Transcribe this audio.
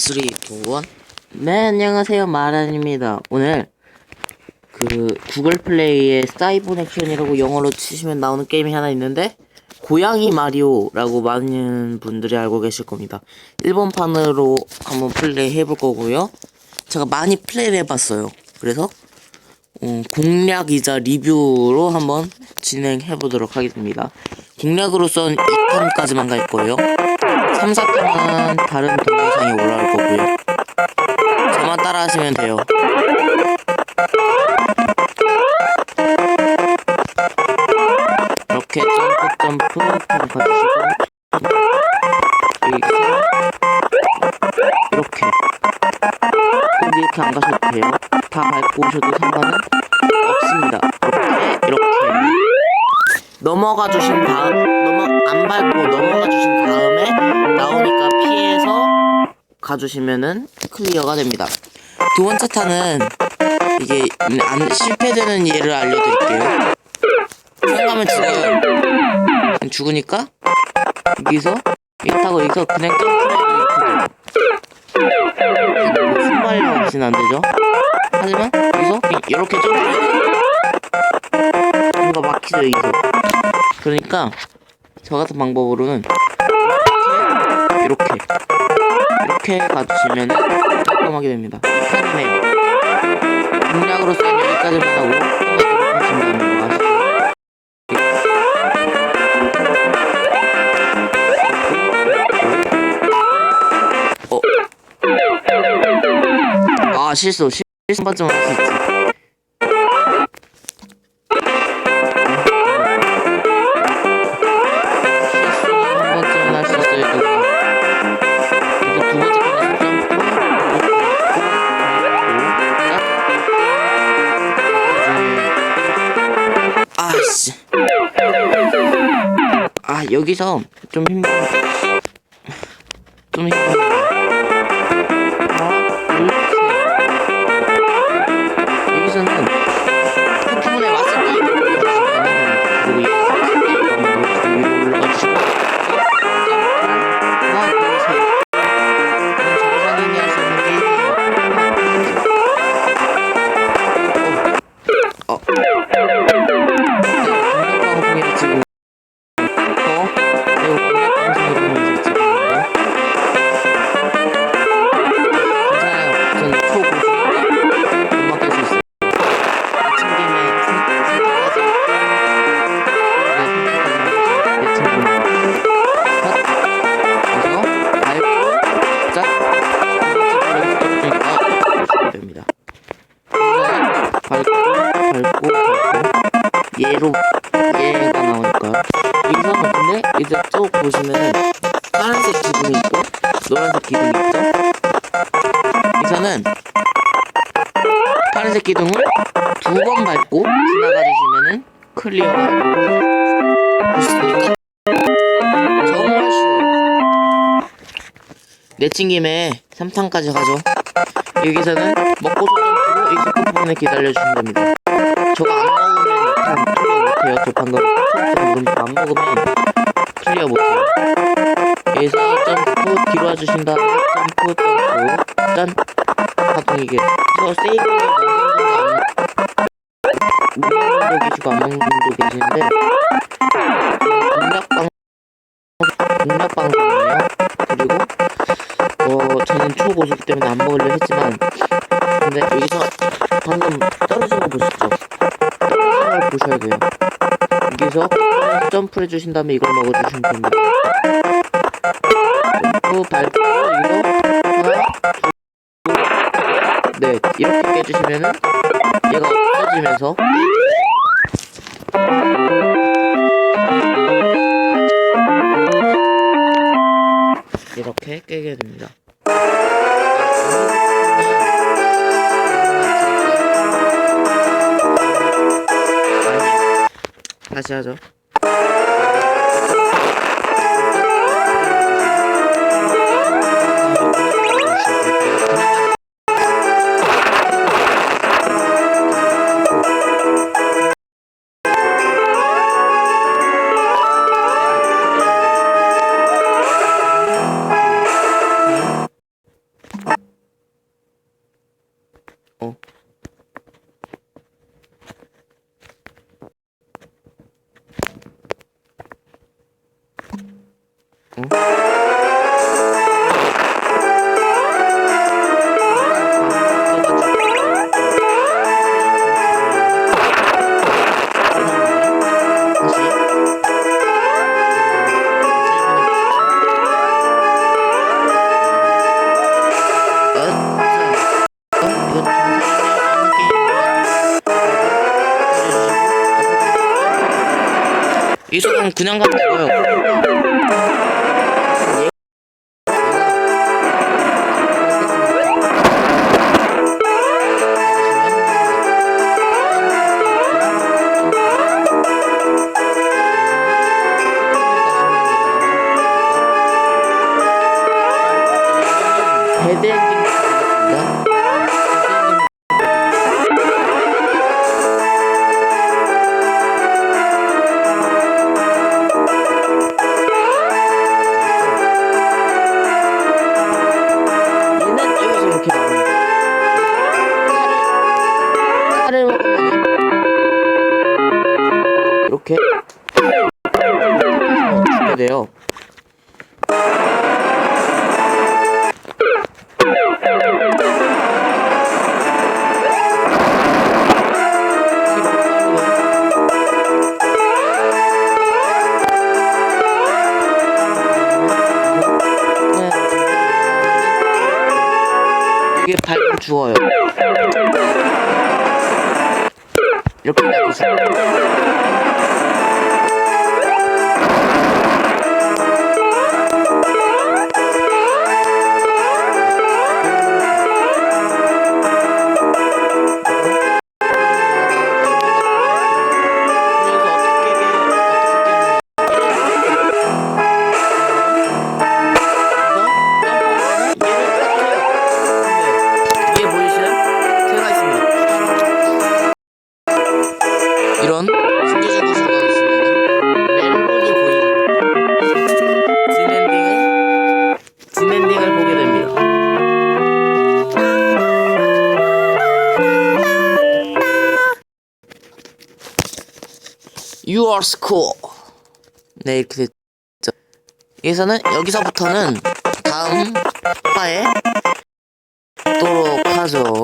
3, 2, 1 네, 안녕하세요. 마란입니다. 오늘 그 구글 플레이에 사이본 액션이라고 영어로 치시면 나오는 게임이 하나 있는데 고양이 마리오라고 많은 분들이 알고 계실 겁니다. 일본판으로 한번 플레이 해볼 거고요. 제가 많이 플레이를 해봤어요. 그래서 음, 공략이자 리뷰로 한번 진행해 보도록 하겠습니다. 공략으로선 2탄까지만 갈 거예요. 3, 4탄은 다른 동영상에 올라올 거고요. 저만 따라 하시면 돼요. 이렇게 점프 점프 좀 봐주시고 여기서 이렇게 꼭 이렇게 안 가셔도 돼요. 다 밟고 오셔도 상관은 없습니다. 이렇게 이렇게 넘어가 주신 다음 안 밟고 넘어가 주신 다음에 나오니까 피해서 가주시면은 클리어가 됩니다. 두 번째 탄은 이게 안 실패되는 예를 알려드릴게요. 생각하면 죽어요. 죽으니까 여기서 이거 타고 여기서 그냥 점프해도 이렇게 돼요. 뭐 순발력 없이는 안 되죠. 하지만 여기서 이렇게 점프해도 뭔가 막히죠 여기서. 그러니까 저 같은 방법으로는 이렇게 이렇게 가주시면 깔끔하게 됩니다. 편하네요. 공략으로서는 여기까지만 하고 생각으로 하시면 아시죠? 어. 아 실수 실- 실수 한 번쯤은 할수 있지. 여기서 좀 힘들. 좀 힘들. 하나, 이제 쭉 보시면은 파란색 기둥이 있고 노란색 기둥이 있죠? 여기서는 파란색 기둥을 두 번 밟고 지나가 주시면은 클리어가 됐습니까? 정말 쉬워요. 내친 김에 3탄까지 가죠. 여기서는 먹고서 점프로 여기서 끝부분에 기다려주시면 됩니다. 저거 안 먹으면 2탄 클리어 못해요. 저 방금 처음 안 먹으면 못해요. 여기서 점프 뒤로 와주신 다음에 점프 점프. 짠. 가동이게. 그래서 세이브를 먹는 분도 계시고 안 먹는 분도 계시는데. 공략방 공략방송이에요. 그리고 어 저는 초고수기 때문에 안 먹으려 했지만 근데 여기서 방금 떨어진 거 보셨죠? 떨어진 걸 보셔야 돼요 여기서 점프를 해주신 다음에 이걸 먹어주시면 됩니다 점프 밟고 이거 네 이렇게 깨주시면은 얘가 없어지면서 이렇게 깨게 됩니다. 다시 하죠. 이 소리는 그냥 가면 되고요. 이렇게 죽게 돼요. 이게 밟으면 죽어요. 이렇 You are school. 네 이렇게 됐죠. 여기서는 여기서부터는 다음 바에 보도록 하죠.